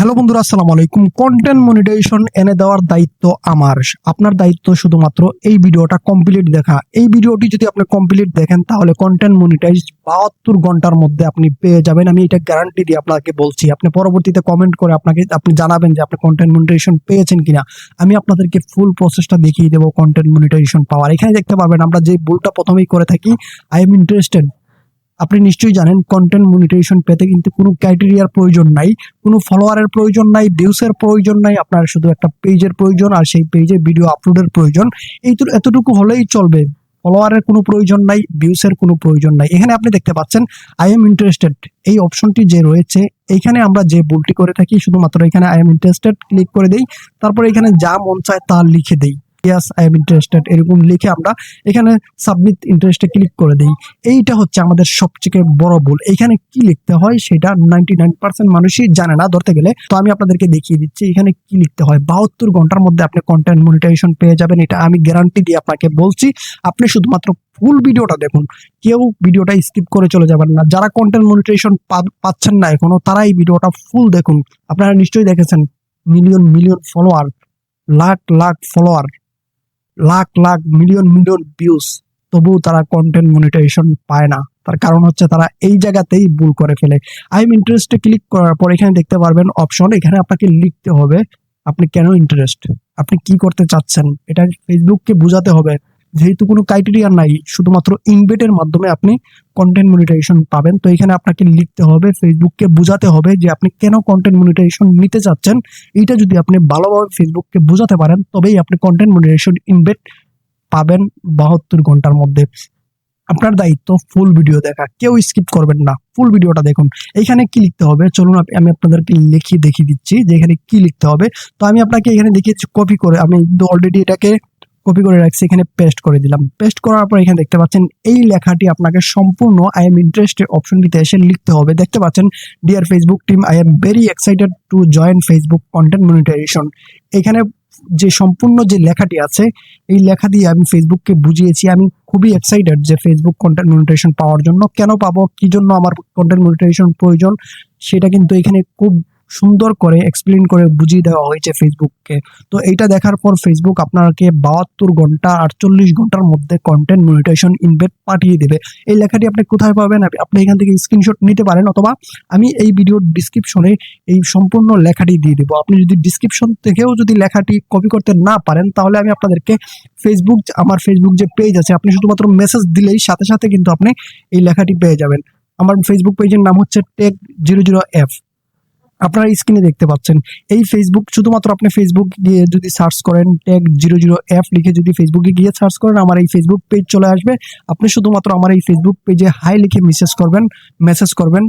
Hello বন্ধুরা, আসসালামু আলাইকুম। কন্টেন্ট মনিটাইজেশন এনে দেওয়ার দায়িত্ব আমার। আপনার দায়িত্ব শুধুমাত্র এই ভিডিওটা কমপ্লিট দেখা। এই ভিডিওটি যদি আপনি কমপ্লিট দেখেন, তাহলে কন্টেন্ট মনিটাইজ বাহাত্তর ঘণ্টার মধ্যে আপনি পেয়ে যাবেন। আমি এটা গ্যারান্টি দিয়ে আপনাকে বলছি, আপনি পরবর্তীতে কমেন্ট করে আপনাকে, আপনি জানাবেন যে আপনি কন্টেন্ট মনিটাইজেশন পেয়েছেন কিনা। আমি আপনাদেরকে ফুল প্রসেসটা দেখিয়ে দেবো কন্টেন্ট মনিটাইজেশন পাওয়ার এখানে দেখতে পারবেন আমরা যে ভুলটা প্রথমেই করে থাকি আই এম ইন্টারেস্টেড আপনি নিশ্চয়ই জানেন কন্টেন্ট মনিটাইজেশন পেতে কিন্তু কোনো ক্রাইটেরিয়ার প্রয়োজন নাই, কোনো ফলোয়ারের প্রয়োজন নাই ভিউসের প্রয়োজন নাই, আপনার শুধু একটা পেজের প্রয়োজন আর সেই পেজে ভিডিও আপলোডের প্রয়োজন। এই এতটুকু হলেই চলবে। ফলোয়ারের কোনো প্রয়োজন নাই ভিউসের কোনো প্রয়োজন নাই। এখানে আপনি দেখতে পাচ্ছেন আই এম ইন্টারেস্টেড এই অপশনটি যে রয়েছে, এইখানে আমরা যে ভুলটি করে থাকি, শুধুমাত্র এখানে আই এম ইন্টারেস্টেড ক্লিক করে দেই, তারপর এখানে যা মন চায় তা লিখে দেই। ইয়াস আই এম ইন্টারেস্টেড এরকম লিখে আমরা এখানে সাবমিট ইন্টারেস্টে ক্লিক করে দিই। এইটা হচ্ছে আমাদের সবচেয়ে বড় ভুল। এখানে কি লিখতে হয় সেটা নাইনটি নাইন পার্সেন্ট মানুষই জানে না ধরতে গেলে। তো আমি আপনাদেরকে দেখিয়ে দিচ্ছি, এখানে কি লিখতে হয়? বাহাত্তর ঘণ্টার মধ্যে আপনি কন্টেন্ট মনিটাইজেশন পেয়ে যাবেন, এটা আমি গ্যারান্টি দিয়ে আপনাকে বলছি। আপনি শুধুমাত্র ফুল ভিডিওটা দেখুন। কেউ ভিডিওটা স্কিপ করে চলে যাবেন না। যারা কন্টেন্ট মনিটাইজেশন পাচ্ছেন না এখনও তারা এই ভিডিওটা ফুল দেখুন। আপনারা নিশ্চয়ই দেখেছেন million million follower lakh lakh follower lakh lakh million million views তবুও তারা কন্টেন্ট মনিটাইজেশন পায় না। তার কারণ হচ্ছে তারা এই জায়গাতেই ভুল করে ফেলে। আই এম ইন্টারেস্টে ক্লিক করার পর এখানে দেখতে পারবেন অপশন এখানে আপনাকে লিখতে হবে, আপনি কেন ইন্টারেস্ট আপনি কি করতে চাচ্ছেন? এটা ফেসবুককে বোঝাতে হবে। যেহেতু কোনো ক্রাইটেরিয়া নাই, শুধুমাত্র ইনভেটের মাধ্যমে আপনি কন্টেন্ট মনিটাইজেশন পাবেন। তো এখানে আপনাকে লিখতে হবে ফেসবুককে বোঝাতে হবে যে আপনি কেন কন্টেন্ট মনিটাইজেশন নিতে চাচ্ছেন। এইটা যদি আপনি ভালোভাবে ফেসবুককে বোঝাতে পারেন, তবেই আপনি কন্টেন্ট মনিটাইজেশন ইনভেট পাবেন বাহাত্তর ঘণ্টার মধ্যে। আপনার দায়িত্ব ফুল ভিডিও দেখা, কেউ স্কিপ করবেন না। ফুল ভিডিওটা দেখুন। এখানে কি লিখতে হবে? চলুন আমি আপনাদেরকে লিখিয়ে দেখিয়ে দিচ্ছি যে এখানে কি লিখতে হবে। তো আমি আপনাকে এখানে দেখিয়েছি কপি করে। আমি অলরেডি এটাকে কপি করে রাখছি, এখানে পেস্ট করে দিলাম। পেস্ট করার পর এখানে দেখতে পাচ্ছেন, এই লেখাটি আপনাকে সম্পূর্ণ আই এম ইন্টারেস্টেড অপশনটিতে এসে লিখতে হবে। দেখতে পাচ্ছেন dear Facebook team I am very excited to join Facebook content monetisation এখানে যে সম্পূর্ণ যে লেখাটি আছে, এই লেখা দিয়ে আমি ফেসবুককে বুঝিয়েছি। আমি খুবই এক্সাইটেড যে ফেসবুক কন্টেন্ট মনিটাইজেশন পাওয়ার জন্য। কেন পাবো? কি জন্য আমার কন্টেন্ট মনিটাইজেশন প্রয়োজন? সেটা কিন্তু এখানে খুব সুন্দর করে এক্সপ্লেন করে বুঝিয়ে দেওয়া হয়েছে ফেসবুককে তো এইটা দেখার পর ফেসবুক আপনাকে বাহাত্তর ঘণ্টা, আটচল্লিশ ঘণ্টার মধ্যে কন্টেন্ট মনিটাইজেশন ইনভেট পাঠিয়ে দেবে। এই লেখাটি আপনি কোথায় পাবেন? আপনি- আপনি এখান থেকে স্ক্রিনশট নিতে পারেন অথবা আমি এই ভিডিওর ডিসক্রিপশনে এই সম্পূর্ণ লেখাটি দিয়ে দেবো। আপনি যদি ডিসক্রিপশন থেকেও যদি লেখাটি কপি করতে না পারেন, তাহলে আমি আপনাদেরকে ফেসবুক আমার ফেসবুক যে পেজ আছে, আপনি শুধুমাত্র মেসেজ দিলেই সাথে সাথে কিন্তু আপনি এই লেখাটি পেয়ে যাবেন। আমার ফেসবুক পেজের নাম হচ্ছে টেক জিরো জিরো এফ আপনারা স্ক্রিনে দেখতে পাচ্ছেন। এই ফেসবুক শুধুমাত্র আপনি ফেসবুক গিয়ে যদি সার্চ করেন ট্যাগ জিরো জিরো অ্যাপ লিখে যদি ফেসবুকে গিয়ে সার্চ করেন, আমার এই ফেসবুক পেজ চলে আসবে। আপনি শুধুমাত্র আমার এই ফেসবুক পেজে হাই লিখে মেসেজ করবেন মেসেজ করবেন,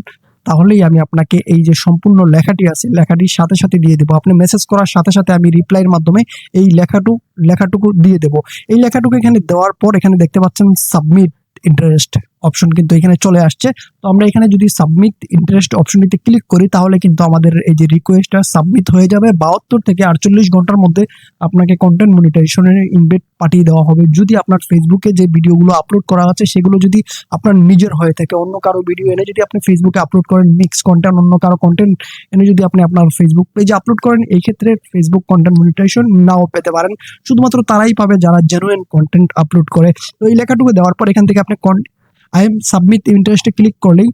তাহলেই আমি আপনাকে এই যে সম্পূর্ণ লেখাটি আছে, লেখাটির সাথে সাথে দিয়ে দেবো। আপনি মেসেজ করার সাথে সাথে আমি রিপ্লাইয়ের মাধ্যমে এই লেখাটু লেখাটুকু দিয়ে দেবো। এই লেখাটুকু এখানে দেওয়ার পর এখানে দেখতে পাচ্ছেন সাবমিট ইন্টারেস্ট অপশন কিন্তু এখানে চলে আসছে। তো আমরা এখানে যদি সাবমিট ইন্টারেস্ট অপশনটিতে ক্লিক করি, তাহলে কিন্তু আমাদের এই যে রিকোয়েস্টটা সাবমিট হয়ে যাবে। বাহাত্তর থেকে আটচল্লিশ ঘণ্টার মধ্যে আপনাকে কন্টেন্ট মনিটাইজেশনের ইনভেট পাঠিয়ে দেওয়া হবে। যদি আপনার ফেসবুকে যে ভিডিওগুলো আপলোড করা আছে, সেগুলো যদি আপনার নিজের হয়ে থাকে, অন্য কারও ভিডিও এনে যদি আপনি ফেসবুকে আপলোড করেন মিক্স কন্টেন্ট অন্য কারও কন্টেন্ট এনে যদি আপনি আপনার ফেসবুক পেজে আপলোড করেন, এই ক্ষেত্রে ফেসবুক কন্টেন্ট মনিটাইজেশন নাও পেতে পারেন। শুধুমাত্র তারাই পাবে যারা জেনুইন কন্টেন্ট আপলোড করে। তো এই লেখাটুকু দেওয়ার পর এখান থেকে আপনি আই এম সাবমিট ইন্টারেস্টে ক্লিক করলেই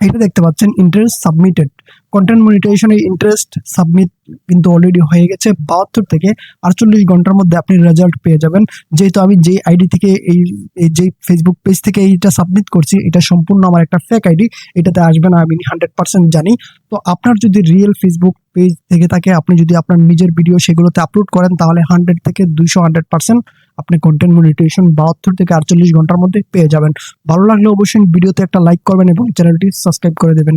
এটা দেখতে পাচ্ছেন ইন্টারেস্ট সাবমিটেড কন্টেন্ট মনিটাইজেশনে ইন্টারেস্ট সাবমিট কিন্তু অলরেডি হয়ে গেছে বাহাত্তর থেকে আটচল্লিশ ঘণ্টার মধ্যে আপনি রেজাল্ট পেয়ে যাবেন। যেহেতু আমি যেই আইডি থেকে এই এই যে ফেসবুক পেজ থেকে এইটা সাবমিট করছি, এটা সম্পূর্ণ আমার একটা ফেক আইডি এটাতে আসবে না, আমি হান্ড্রেড পার্সেন্ট জানি। তো আপনার যদি রিয়েল ফেসবুক পেজ থেকে থাকে, আপনি যদি আপনার নিজের ভিডিও সেগুলোতে আপলোড করেন, তাহলে হান্ড্রেড থেকে দুইশো হান্ড্রেড পার্সেন্ট আপনি কন্টেন্ট মনিটেশন বাহাত্তর থেকে আটচল্লিশ ঘণ্টার মধ্যে পেয়ে যাবেন। ভালো লাগলে অবশ্যই ভিডিওতে একটা লাইক করবেন এবং চ্যানেলটি সাবস্ক্রাইব করে দেবেন।